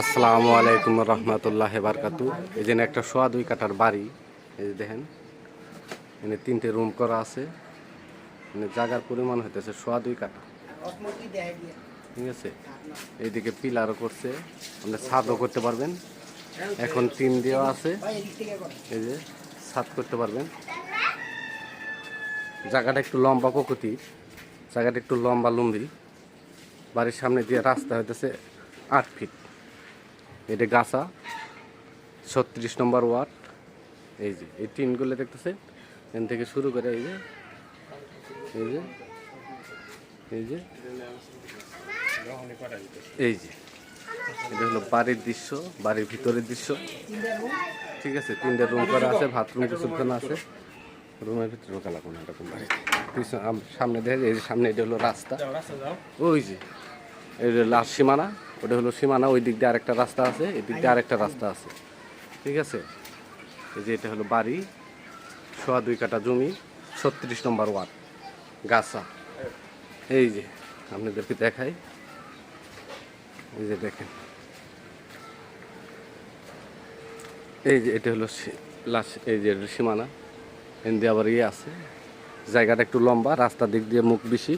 আসসালামু আলাইকুম রহমতুল্লাহ বারকাতু। এই জন্য একটা সোয়া দুই কাটার বাড়ি, এই যে দেখেন এখানে তিনটে রুম করা আছে মানে জায়গার পরিমাণ হইতেছে সোয়া দুই কাটা ঠিক আছে? এইদিকে পিলারও করছে, আপনি ছাদও করতে পারবেন। এখন টিন দেওয়া আছে, এই যে ছাদ করতে পারবেন। জায়গাটা একটু লম্বা প্রকৃতি, জায়গাটা একটু লম্বা লম্বি। বাড়ির সামনে দিয়ে রাস্তা হইতেছে আট ফিট। এটা গাছা। ছত্রিশ নম্বর ওয়ার্ড। এই যে এই টিনগুলো দেখতেছে। এখান থেকে শুরু করে এই যে এই যে এই যে এই যে। এটা হলো বাড়ির দৃশ্য বাড়ির ভিতরের দৃশ্য। ঠিক আছে তিনটা রুম করা আছে বাথরুম কিছুক্ষণ আছে। রুমের ভিতরে ঢোকা লাগবে না এরকম সামনে দেখে এই যে সামনে এটা হলো রাস্তা। ওই যে যে লাস্ট সীমানা, ওটা হলো সীমানা, ওই দিক দিয়ে আরেকটা রাস্তা আছে, এই দিক দিয়ে আরেকটা রাস্তা আছে। ঠিক আছে? এই যে এটা হলো বাড়ি, সোয়া দুই কাটা জমি, ছত্রিশ নম্বর ওয়ার্ড, গাছা। এই যে, আপনাদেরকে দেখাই। এই যে দেখেন। এই যে এটা হলো লাস্ট এই যে সীমানা। এনদি আবার ইয়ে আছে। জায়গাটা একটু লম্বা, রাস্তার দিক দিয়ে মুখ বেশি,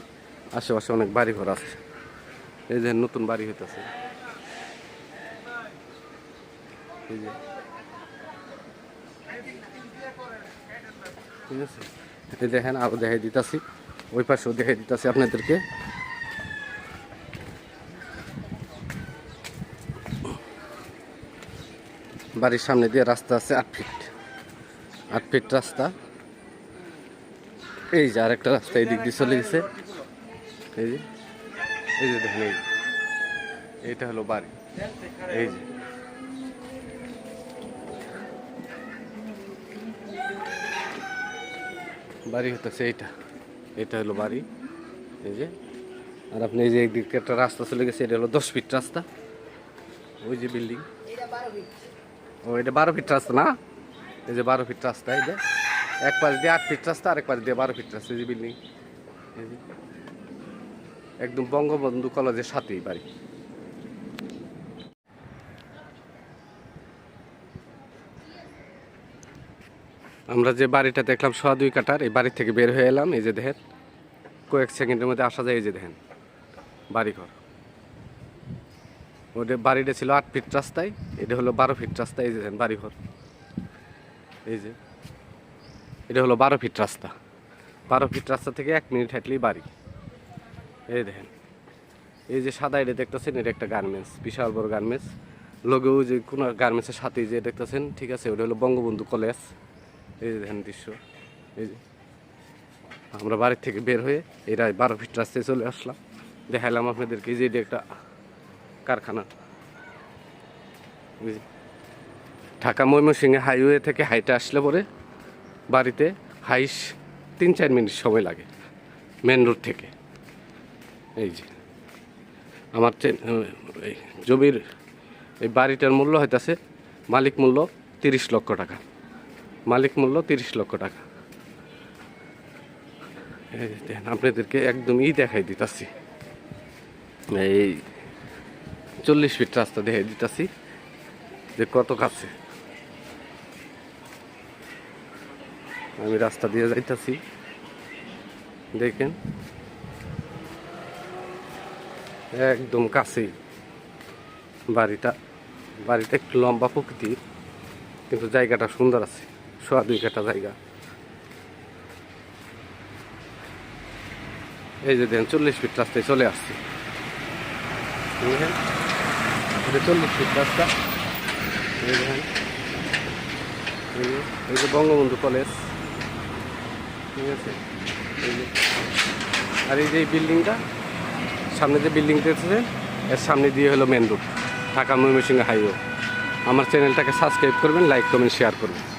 আশেপাশে অনেক বাড়ি ঘর আছে। এই যে নতুন বাড়ি হইতেছে। ঠিক আছে? এই দেখেন, আরও দেখাই দিতাছি। ওই পাশেও দেখাই দিতাছি আপনাদেরকে। বাড়ির সামনে দিয়ে রাস্তা আছে আট ফিট। আট ফিট রাস্তা। এই যে আরেকটা রাস্তা এই দিক দিয়ে চলে গেছে। এই যে। এই যে দেখেন, এই যে। এইটা হলো বাড়ি। এই যে। বাড়ি হতেছে এইটা। এটা হলো বাড়ি। এই যে। আর আপনি এই যে একদিকে একটা রাস্তা চলে গেছে, এটা হলো দশ ফিট রাস্তা। ওই যে বিল্ডিং। ও, এটা বারো ফিট রাস্তা না? এই যে বারো ফিট রাস্তা, এই যে। এক পাশ দিয়ে আট ফিট রাস্তা, আরেক পাশ দিয়ে বারো ফিট রাস্তা, এই যে বিল্ডিং। এই যে। একদম বঙ্গবন্ধু কলেজের সাথেই বাড়ি। আমরা যে বাড়িটা দেখলাম সোয়া দুই কাটার, এই বাড়ি থেকে বের হয়ে এলাম, এই যে দেখেন, কয়েক সেকেন্ডের মধ্যে আসা যায় এই যে দেখেন, বাড়িঘর। ওটা বাড়িটা ছিল আট ফিট রাস্তায়, এটা হলো বারো ফিট রাস্তা, এই যে দেখেন, বাড়িঘর। এই যে, এটা হলো বারো ফিট রাস্তা। বারো ফিট রাস্তা থেকে এক মিনিট হাঁটলেই বাড়ি। এই দেখেন। এই যে সাদা এটা দেখতেছেন, এটা একটা গার্মেন্টস বিশাল বড় গার্মেন্টস লোগো যে কোনো গার্মেন্টসের সাথেই যে দেখতেছেন, ঠিক আছে? ওটা হলো বঙ্গবন্ধু কলেজ। এই যে দেখেন দৃশ্য। এই যে আমরা বাড়ির থেকে বের হয়ে এরা বারো ফিট রাস্তায় চলে আসলাম। দেখালাম আপনাদেরকে যে এটা একটা কারখানা। ঢাকা ময়মনসিংহে হাইওয়ে থেকে হাইটে আসলে পরে বাড়িতে হাইস তিন চার মিনিট সময় লাগে মেন রোড থেকে। এই যে, আমার জমির এই বাড়িটার মূল্য হইতাছে মালিক মূল্য তিরিশ লক্ষ টাকা। মালিক মূল্য তিরিশ লক্ষ টাকা। আপনাদেরকে একদমই দেখাই দিতাছি। এই চল্লিশ ফিট রাস্তা দেখাই দিতাছি যে কত কাছে আমি রাস্তা দিয়ে যাইতাছি। দেখেন একদম কাছেই বাড়িটা বাড়িটা একটু লম্বা প্রকৃতির, কিন্তু জায়গাটা সুন্দর আছে, সোয়া দুই কাটা জায়গা। এই যে দেন চল্লিশ ফিট রাস্তায় চলে আসছে। চল্লিশ ফিট রাস্তা। এই দেখেন, এই যে- বঙ্গবন্ধু কলেজ। ঠিক আছে? আর এই যে বিল্ডিংটা সামনে যে বিল্ডিংটা আছে, এর সামনে দিয়ে হলো main road Dhaka Mymensingh highway আমার চ্যানেলটাকে সাবস্ক্রাইব করবেন লাইক কমেন্ট শেয়ার করবেন।